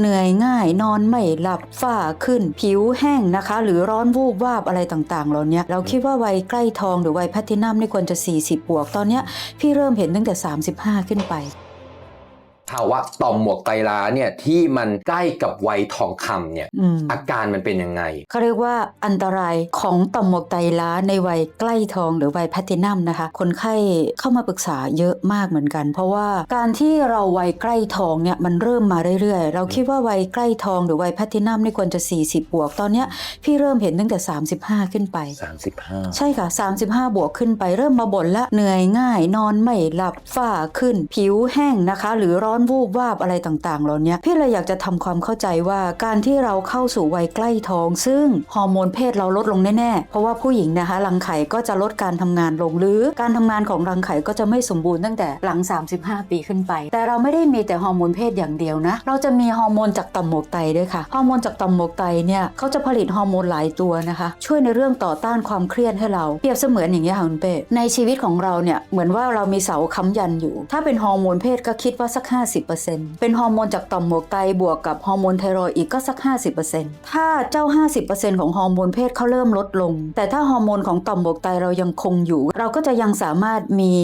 เหนื่อยง่ายนอนไม่หลับฝ้าขึ้นผิวแห้งนะคะ หรือร้อนวูบวาบอะไรต่างๆเหล่านี้เราคิดว่าวัยใกล้ทองหรือวัยแพทินัมนี่ควรจะ 40 บวก ตอนเนี้ยพี่เริ่มเห็นตั้งแต่ 35 ขึ้นไป ภาวะต่อมหมวกไตรล้าเนี่ยที่มันใกล้กับวัยทองคำเนี่ยอืมอาการมันเป็นยังไงเขาเรียกว่าอันตรายของต่อมหมวกไตล้าในวัยใกล้ทองหรือวัยแพลตตินัมนะคะ คนไข้เข้ามาปรึกษาเยอะมากเหมือนกัน เพราะว่าการที่เราวัยใกล้ทองเนี่ยมันเริ่มมาเรื่อยๆ เราคิดว่าวัยใกล้ทองหรือวัยแพลตตินัมนี่ควรจะ 40 บวก ตอนเนี้ยพี่เริ่มเห็นตั้งแต่ 35 ขึ้นไป 35 ใช่ค่ะ 35 บวกขึ้นไปเริ่มมาบ่นละเหนื่อยง่าย นอนไม่หลับฝ้าขึ้น ผิวแห้งนะคะ หรือร้อนวูบวาบอะไรต่างๆเหล่านี้พี่เลยอยากจะทำความเข้าใจว่าการที่เราเข้าสู่วัยใกล้ท้อง ซึ่งฮอร์โมนเพศเราลดลงแน่ๆ เพราะว่าผู้หญิงนะคะรังไข่ก็จะลดการทำงานลงหรือ การทำงานของรังไข่ก็จะไม่สมบูรณ์ตั้งแต่หลัง 35 ปีขึ้นไป แต่เราไม่ได้มีแต่ฮอร์โมนเพศอย่างเดียวนะ เราจะมีฮอร์โมนจากต่อมหมวกไตด้วยค่ะ ฮอร์โมนจากต่อมหมวกไตเนี่ยเขาจะผลิตฮอร์โมนหลายตัวนะคะ ช่วยในเรื่องต่อต้านความเครียดให้เรา เปรียบเสมือนอย่างนี้ยค่ะคุณเป้ในชีวิตของเราเนี่ยเหมือนว่าเรามีเสาค้ำยันอยู่ ถ้าเป็นฮอร์โมนเพศก็คิดว่าสัก50%เป็นฮอร์โมนจากต่อมหมวกไตบวกกับฮอร์โมนไทรอยอีกก็สัก 50%ถ้าเจ้า 50%ของฮอร์โมนเพศเขาเริ่มลดลง แต่ถ้าฮอร์โมนของต่อมหมวกไตเรายังคงอยู่ เราก็จะยังสามารถมี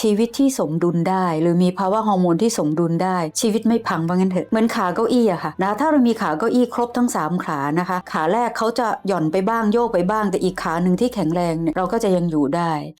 ชีวิตที่สมดุลได้ หรือมีภาวะฮอร์โมนที่สมดุลได้ ชีวิตไม่พังว่างั้นเถอะเหมือนขาเก้าอี้อะค่ะนะถ้าเรามีขาเก้าอี้ครบทั้งสามขานะคะ ขาแรกเขาจะหย่อนไปบ้างโยกไปบ้างแต่อีกขาหนึ่งที่แข็งแรงเนี่ยเราก็จะยังอยู่ได้